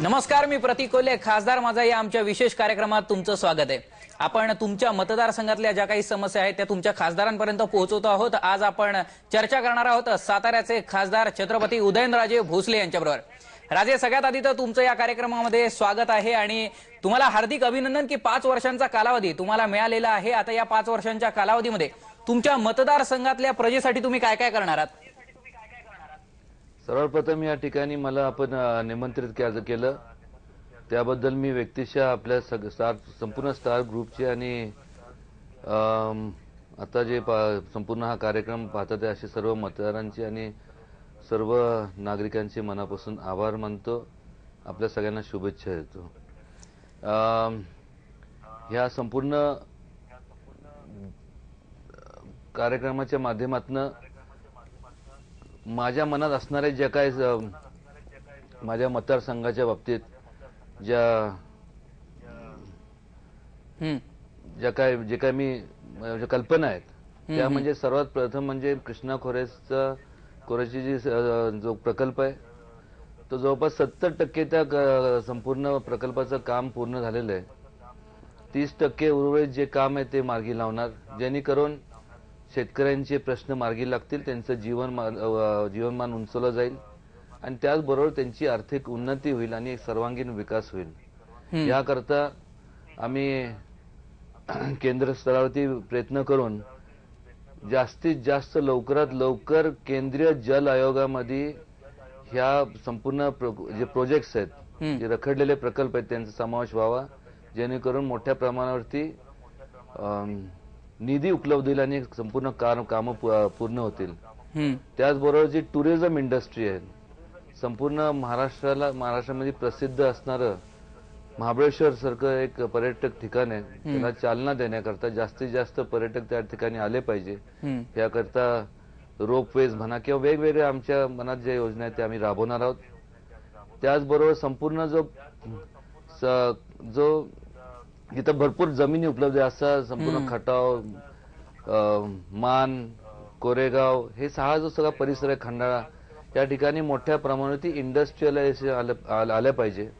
नमस्कार मी प्रतीक कोल्हे खासदार माझा या आमच्या विशेष कार्यक्रमात तुमचं स्वागत आहे. आपण तुमच्या मतदारसंघातल्या ज्या काही समस्या आहेत त्या तुमच्या खासदारांपर्यंत पोहोचवतो आहोत. आज आपण चर्चा करणार आहोत साताऱ्याचे खासदार छत्रपती उदयनराजे भोसले यांच्याबरोबर. राजे सगळ्यात आधी तर तुमचं या कार्यक्रमामध्ये स्वागत आहे आणि तुम्हाला हार्दिक अभिनंदन की पाच वर्षांचा कालावधी तुम्हाला मिळालेला आहे. आता या पाच वर्षांच्या कालावधीमध्ये तुमच्या मतदारसंघातल्या प्रजेसाठी तुम्ही काय काय करणार आहात? सर्वप्रथम या ठिकाणी मला आपण निमंत्रित के- केलं. त्याबद्दल मी व्यक्तिशः आपल्या सग- स्टार संपूर्ण स्टार ग्रुपचे आणि आता जे पा- संपूर्ण हा कार्यक्रम पाहतात आहे असे सर्व मतदारांचे आणि सर्व नागरिकांचे मनापासून आभार मानतो. आपल्या सगळ्यांना शुभेच्छा देतो. ह्या संपूर्ण कार्यक्रमाच्या माध्यमातनं माझ्या मनात असणाऱ्या ज्या काय माझ्या मतदारसंघाच्या बाबतीत ज्या ज्या काय जे काय मी कल्पना आहेत त्या म्हणजे सर्वात प्रथम म्हणजे कृष्णा खोरेचा खोरेची जी जो प्रकल्प आहे तो जवळपास सत्तर टक्के त्या संपूर्ण प्रकल्पाचं काम पूर्ण झालेलं आहे. तीस टक्के उर्वरित जे काम आहे ते मार्गी लावणार जेणेकरून शेतकऱ्यांचे प्रश्न मार्गी लागतील त्यांचं जीवनमान अ, जीवनमान उंचवलं जाईल आणि त्याचबरोबर त्यांची आर्थिक उन्नती होईल आणि एक सर्वांगीण विकास होईल. याकरता आम्ही केंद्र स्तरावरती प्रयत्न करून जास्तीत जास्त लवकरात लवकर केंद्रीय जल आयोगामध्ये ह्या संपूर्ण प्रो- जे प्रोजेक्ट्स आहेत. जे रखडलेले प्रकल्प आहेत त्यांचा समावेश व्हावा जेणेकरून मोठ्या प्रमाणावरती निधी उपलब्ध होईल आणि संपूर्ण कार कामं पूर्ण होतील. त्याचबरोबर जी टुरिझम इंडस्ट्री आहे संपूर्ण महाराष्ट्राला महाराष्ट्रामध्ये प्रसिद्ध असणारं महाबळेश्वर सारखं एक पर्यटक ठिकाण आहे. त्याला चालना देण्याकरता जास्तीत जास्त पर्यटक त्या ठिकाणी आले पाहिजे. याकरता रोपवेज म्हणा किंवा वेगवेगळ्या आमच्या मनात ज्या योजना आहेत त्या आम्ही राबवणार आहोत. त्याचबरोबर संपूर्ण जो जो जिथं भरपूर जमिनी उपलब्ध आहे. असा संपूर्ण खटाव मान कोरेगाव हे सहा जो सगळा परिसर आहे खंडाळा या ठिकाणी मोठ्या प्रमाणावरती इंडस्ट्रियलायझेशन आलं आलं- आलं पाहिजे.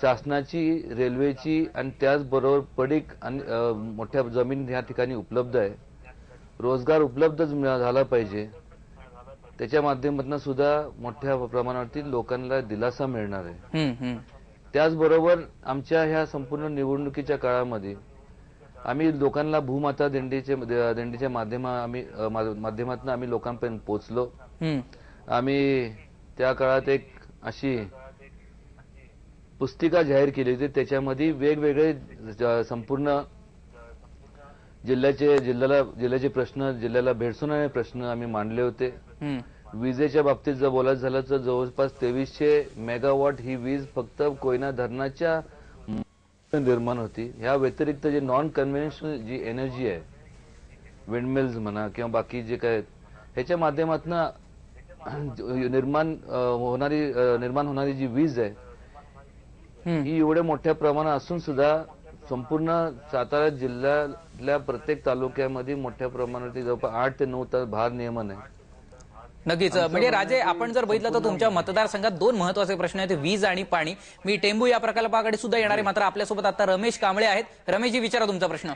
शासनाची रेल्वेची आणि त्याचबरोबर पडीक आणि मोठ्या जमीन या ठिकाणी उपलब्ध आहे. रोजगार उपलब्ध झाला पाहिजे. त्याच्या माध्यमातून सुद्धा मोठ्या प्रमाणावरती लोकांना दिलासा मिळणार आहे. त्याचबरोबर आमच्या ह्या संपूर्ण निवडणुकीच्या काळामध्ये आम्ही लोकांना भूमाता दिंडीचे दिंडीच्या माध्यमा आम्ही माध्यमातून आम्ही लोकांपर्यंत पोहोचलो. आम्ही त्या काळात एक अशी पुस्तिका जाहीर केली होती त्याच्यामध्ये वेगवेगळे संपूर्ण जिल्ह्याचे जिल्ह्याला जिल्ह्याचे प्रश्न जिल्ह्याला भेडसवणारे प्रश्न आम्ही मांडले होते. विजेच्या बाबतीत जर बोलायचं झालं तर जवळपास तेवीसशे मेगावॉट ही वीज फक्त कोयना धरणाच्या निर्माण होती ह्या व्यतिरिक्त जे नॉन कन्व्हेन्शनल जी एनर्जी आहे विंडमिल्स म्हणा किंवा बाकी जे काय ह्याच्या माध्यमातून निर्माण होणारी निर्माण होणारी जी वीज आहे. ही एवढ्या मोठ्या प्रमाणात असून सुद्धा संपूर्ण सातारा जिल्ह्यातल्या प्रत्येक तालुक्यामध्ये मोठ्या प्रमाणावरती जवळपास आठ ते नऊ तास भार नियमन आहे नक्कीच. म्हणजे राजे आपण जर बघितलं तर तुमच्या मतदारसंघात दोन महत्त्वाचे प्रश्न आहेत. वीज आणि पाणी. मी टेंबू या प्रकल्पाकडे सुद्धा येणार आहे मात्र आपल्यासोबत आता रमेश कांबळे आहेत. रमेशजी विचारा तुमचा प्रश्न.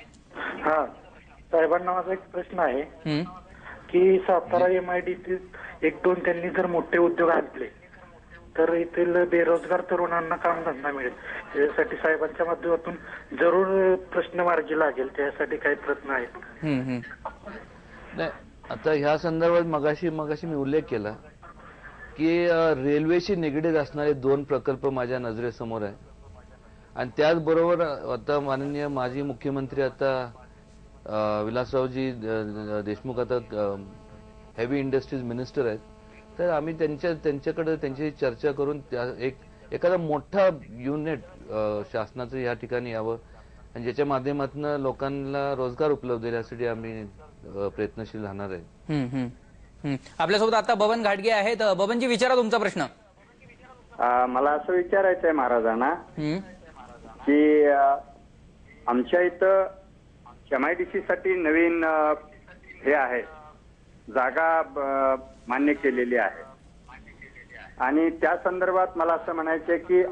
हा. साहेबांना माझा एक प्रश्न आहे. की सातारा एमआयडीसी एक दोन त्यांनी जर मोठे उद्योग आणले तर येथील बेरोजगार तरुणांना कामधंदा मिळेल. यासाठी साहेबांच्या माध्यमातून जरूर प्रश्न मार्गी लागेल. त्यासाठी काही प्रश्न आहेत. आता ह्या संदर्भात मगाशी मगाशी मी उल्लेख केला की रेल्वेशी निगडीत असणारे दोन प्रकल्प माझ्या नजरेसमोर आहे आणि त्याचबरोबर आता माननीय माजी मुख्यमंत्री आता विलासरावजी देशमुख आता हेवी इंडस्ट्रीज मिनिस्टर आहेत. तर आम्ही त्यांच्या त्यांच्याकडे त्यांची चर्चा करून त्या एक एखादा मोठा युनिट शासनाचं या ठिकाणी यावं आणि ज्याच्या माध्यमातून लोकांना रोजगार उपलब्ध होईल यासाठी आम्ही प्रयत्नशील राहणार आहे हम्म, हम्म. हम्म. आपल्यासोबत आता बबन घाटगे आहेत बबनजी विचारा तुमचा प्रश्न मला असं विचारायचं आहे महाराजांना. की आमच्या इथं एमआयडीसी साठी नवीन हे आहे जागा मान्य केलेली आहे आणि त्या संदर्भात मला असं म्हणायचं आहे की